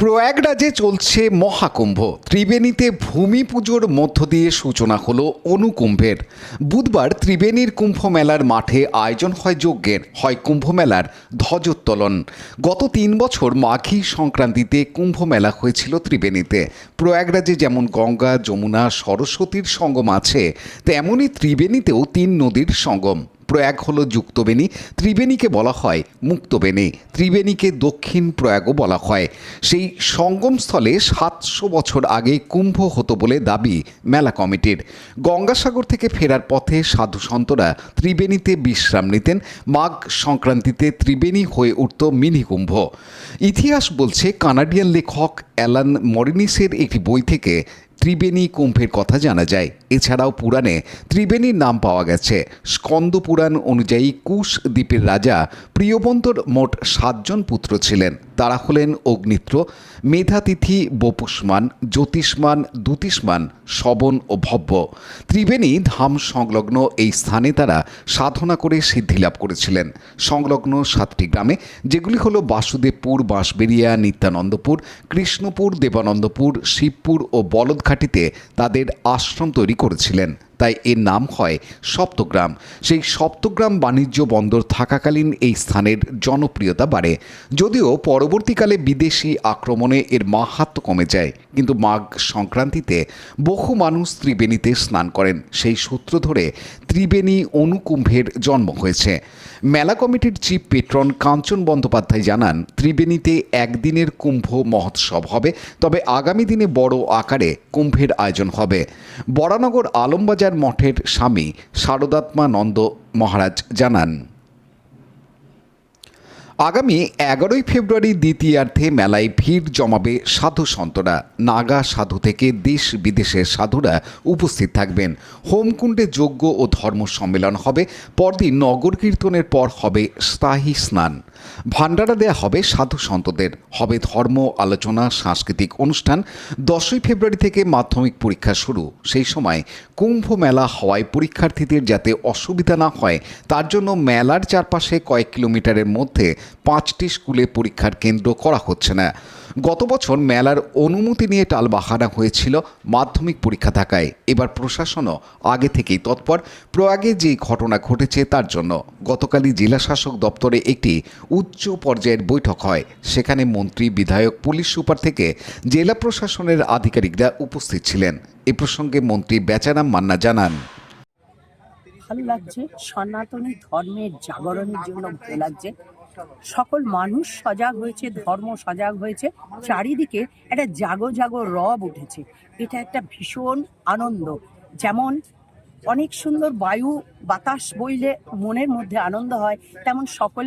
প্রয়াগরাজে চলছে মহাকুম্ভ। ত্রিবেণীতে ভূমি পুজোর মধ্য দিয়ে সূচনা হলো অনুকুম্ভের। বুধবার ত্রিবেণীর কুম্ভ মেলার মাঠে আয়োজন হয় যজ্ঞের, হয় কুম্ভ মেলার ধ্বজোত্তোলন। গত তিন বছর মাঘী সংক্রান্তিতে কুম্ভ মেলা হয়েছিল ত্রিবেণীতে। প্রয়াগরাজে যেমন গঙ্গা, যমুনা, সরস্বতীর সঙ্গম আছে তেমনই ত্রিবেণীতেও তিন নদীর সঙ্গম। প্রয়াগ হলো যুক্তবেণী। ত্রিবেণীকে বলা হয় মুক্তবেণী। ত্রিবেণীকে দক্ষিণ প্রয়াগও বলা হয়। সেই সঙ্গমস্থলে সাতশো বছর আগে কুম্ভ হতো বলে দাবি মেলা কমিটির। গঙ্গাসাগর থেকে ফেরার পথে সাধু সন্তরা ত্রিবেণীতে বিশ্রাম নিতেন। মাঘ সংক্রান্তিতে ত্রিবেণী হয়ে উঠত মিনি কুম্ভ। ইতিহাস বলছে কানাডিয়ান লেখক অ্যালান মরিনিসের একটি বই থেকে ত্রিবেণী কুম্ভের কথা জানা যায়। এছাড়াও পুরাণে ত্রিবেণীর নাম পাওয়া গেছে। স্কন্দ পুরাণ অনুযায়ী কুশ দ্বীপের রাজা প্রিয়বন্তর মোট সাতজন পুত্র ছিলেন। তারা হলেন অগ্নিত্র মেধাতিথি বপুষ্মান, জ্যোতিষ্মান, দুতিষ্মান, শবন ও ভব্য। ত্রিবেণী ধাম সংলগ্ন এই স্থানে তারা সাধনা করে সিদ্ধি লাভ করেছিলেন। সংলগ্ন সাতটি গ্রামে, যেগুলি হলো বাসুদেবপুর বাঁশবেরিয়া নিত্যানন্দপুর, কৃষ্ণপুর, দেবানন্দপুর, শিবপুর ও বলদঘাটিতে তাদের আশ্রম তৈরি করেছিলেন। তাই এর নাম হয় সপ্তগ্রাম। সেই সপ্তগ্রাম বাণিজ্য বন্দর থাকাকালীন এই স্থানের জনপ্রিয়তা বাড়ে। যদিও পরবর্তীকালে বিদেশি আক্রমণে এর মাহাত্ম কমে যায়, কিন্তু মাঘ সংক্রান্তিতে বহু মানুষ ত্রিবেণীতে স্নান করেন। সেই সূত্র ধরে ত্রিবেণী অনুকুম্ভের জন্ম হয়েছে। মেলা কমিটির চিফ পেট্রন কাঞ্চন বন্দ্যোপাধ্যায় জানান, ত্রিবেণীতে একদিনের কুম্ভ মহোৎসব হবে, তবে আগামী দিনে বড় আকারে কুম্ভের আয়োজন হবে। বরানগর আলমবাজার মঠের স্বামী শারদাত্মা নন্দ মহারাজ জানান। আগামী এগারোই ফেব্রুয়ারি দ্বিতীয়ার্ধে মেলায় ভিড় জমাবে সাধু সন্তরা। নাগা সাধু থেকে দেশ বিদেশের সাধুরা উপস্থিত থাকবেন। হোমকুণ্ডে যজ্ঞ ও ধর্ম সম্মেলন হবে। পরদিন নগর কীর্তনের পর হবে স্থায়ী স্নান। ভান্ডারা দেয়া হবে সাধু সন্তদের। হবে ধর্ম, আলোচনা, সাংস্কৃতিক অনুষ্ঠান। দশই ফেব্রুয়ারি থেকে মাধ্যমিক পরীক্ষা শুরু। সেই সময় কুম্ভ মেলা হওয়ায় পরীক্ষার্থীদের যাতে অসুবিধা না হয়, তার জন্য মেলার চারপাশে কয়েক কিলোমিটারের মধ্যে পাঁচটি স্কুলে পরীক্ষার কেন্দ্র করা হচ্ছে না। গত বছর মেলার অনুমতি নিয়ে টালবাহানা হয়েছিল মাধ্যমিক পরীক্ষা থাকায়। এবার প্রশাসনও আগে থেকেই তৎপর। প্রয়াগে যে ঘটনা ঘটেছে তার জন্য গতকালই জেলা শাসক দপ্তরে একটি উচ্চ পর্যায়ের বৈঠক হয়। সেখানে মন্ত্রী, বিধায়ক, পুলিশ সুপার থেকে জেলা প্রশাসনের আধিকারিকরা উপস্থিত ছিলেন। এ প্রসঙ্গে মন্ত্রী বেচারাম মান্না জানান। ভালো লাগছে। সনাতনী ধর্মের জাগরণের জন্য ভালো লাগছে। সকল মানুষ সজাগ হয়েছে, ধর্ম সজাগ হয়েছে, চারিদিকে একটা জাগো জাগো রব উঠেছে। এটা একটা ভীষণ আনন্দ। যেমন অনেক সুন্দর বায়ু বাতাস বইলে মনের মধ্যে আনন্দ হয়, তেমন সকল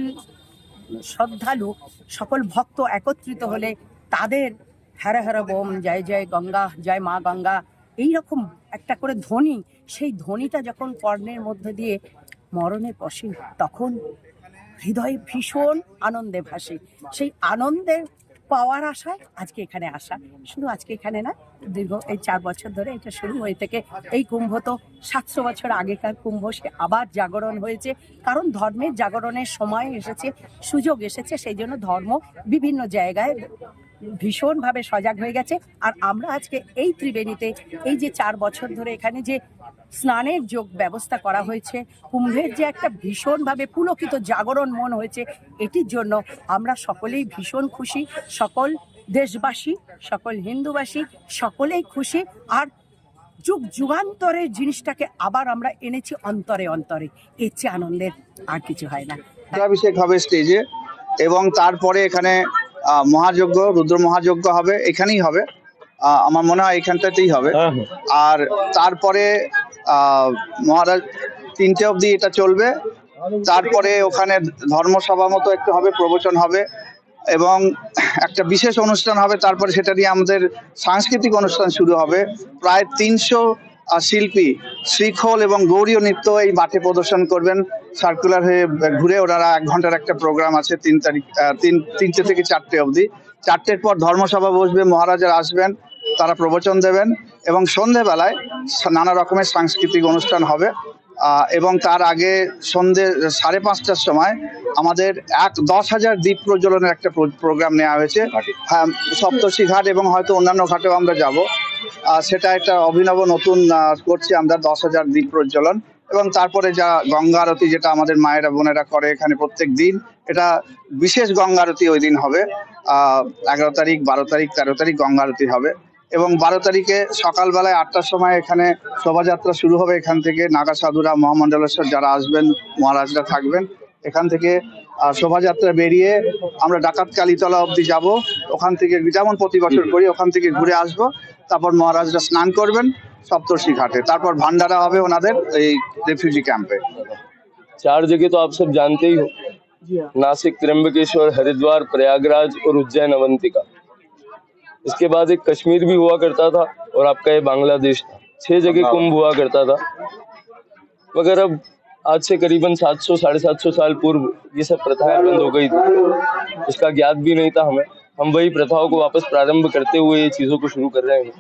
শ্রদ্ধালু, সকল ভক্ত একত্রিত হলে তাদের হ্যারা হ্যারা বোম, জয় জয় গঙ্গা, জয় মা গঙ্গা এই রকম একটা করে ধ্বনি, সেই ধ্বনিটা যখন কর্ণের মধ্যে দিয়ে মরণে বসে, তখন হৃদয়ে ভীষণ আনন্দে ভাসে। সেই আনন্দে পাওয়ার আশায় আজকে এখানে আসা। শুধু আজকে এখানে না, দীর্ঘ এই চার বছর ধরে এটা শুরু হয়ে থেকে এই কুম্ভ তো সাতশো বছর আগেকার কুম্ভ, সে আবার জাগরণ হয়েছে। কারণ ধর্মের জাগরণের সময় এসেছে, সুযোগ এসেছে, সেই জন্য ধর্ম বিভিন্ন জায়গায় ভীষণভাবে সজাগ হয়ে গেছে। আর আমরা আজকে এই ত্রিবেণীতে এই যে চার বছর ধরে এখানে যে স্নানের যোগ ব্যবস্থা করা হয়েছে। কুম্ভের যে একটা ভীষণভাবে পুলকিত জাগরণ মন হয়েছে এটির জন্য আমরা সকলেই ভীষণ খুশি। সকল দেশবাসী সকল হিন্দুবাসী সকলেই খুশি। আর যুগ যুগান্তরের জিনিসটাকে আবার আমরা এনেছি অন্তরে অন্তরে। এর চেয়ে আনন্দের আর কিছু হয় না। অভিষেক হবে স্টেজে এবং তারপরে এখানে আহ, মহাযজ্ঞ রুদ্র মহাযজ্ঞ হবে এখানেই হবে। আহ, আমার মনে হয় এখানটাতেই হবে। আর তারপরে মহারাজ, তিনটে অবধি এটা চলবে। তারপরে ওখানে ধর্মসভা মতো একটু হবে, প্রবচন হবে। এবং একটা বিশেষ অনুষ্ঠান হবে, তারপরে সেটা নিয়ে আমাদের সাংস্কৃতিক অনুষ্ঠান শুরু হবে। প্রায় তিনশো শিল্পী শ্রীখোল এবং গৌরীয় নৃত্য এই মাঠে প্রদর্শন করবেন। সার্কুলার হয়ে ঘুরে ওনারা এক ঘণ্টার একটা প্রোগ্রাম আছে, তিন তারিখ তিন, তিনটে থেকে চারটে অবধি। চারটের পর ধর্মসভা বসবে, মহারাজার আসবেন। তারা প্রবচন দেবেন এবং সন্ধেবেলায় নানা রকমের সাংস্কৃতিক অনুষ্ঠান হবে এবং তার আগে সন্ধে সাড়ে পাঁচটার সময় আমাদের এক দশ হাজার দ্বীপ প্রজ্বলনের একটা প্রোগ্রাম নেওয়া হয়েছে। হ্যাঁ সপ্তর্ষি ঘাট এবং হয়তো অন্যান্য ঘাটেও আমরা যাব। সেটা একটা অভিনব নতুন করছি আমরা, দশ হাজার দ্বীপ প্রজ্বলন। এবং তারপরে যা গঙ্গা আরতি যেটা আমাদের মায়েরা, বোনেরা করে এখানে প্রত্যেক দিন, এটা বিশেষ গঙ্গা আরতি ওই দিন হবে। এগারো তারিখ, বারো তারিখ, তেরো তারিখ গঙ্গা আরতি হবে। এবং বারো তারিখে সকালবেলায় আটটার সময় এখানে শোভাযাত্রা শুরু হবে এখান থেকে নাগা সাধুরা মহামণ্ডলেশ্বর যারা আসবেন মহারাজরা থাকবেন এখান থেকে আহ, শোভাযাত্রা বেরিয়ে আমরা ডাকাত কালীতলা অবধি যাব ওখান থেকে যেমন প্রতি বছর করি ওখান থেকে ঘুরে আসব তারপর মহারাজরা স্নান করবেন সপ্তর্ষি ঘাটে তারপর ভান্ডারা হবে ওনাদের এই রেফিউজি ক্যাম্পে चार जगह तो आप सब जानते ही हो नासिक त्र्यंबकेश्वर हरिद्वार प्रयागराज और उज्जैन अवंतिका इसके बाद एक कश्मीर भी हुआ करता था और आपका ये बांग्लादेश था। छह जगह कुंभ हुआ करता था। मगर अब आज से करीबन 700 साढ़े सात सौ साल पूर्व ये सब प्रथाएँ बंद हो गई थी। उसका ज्ञात भी नहीं था हमें। हम वही प्रथाओं को वापस प्रारंभ करते हुए ये चीज़ों को शुरू कर रहे हैं।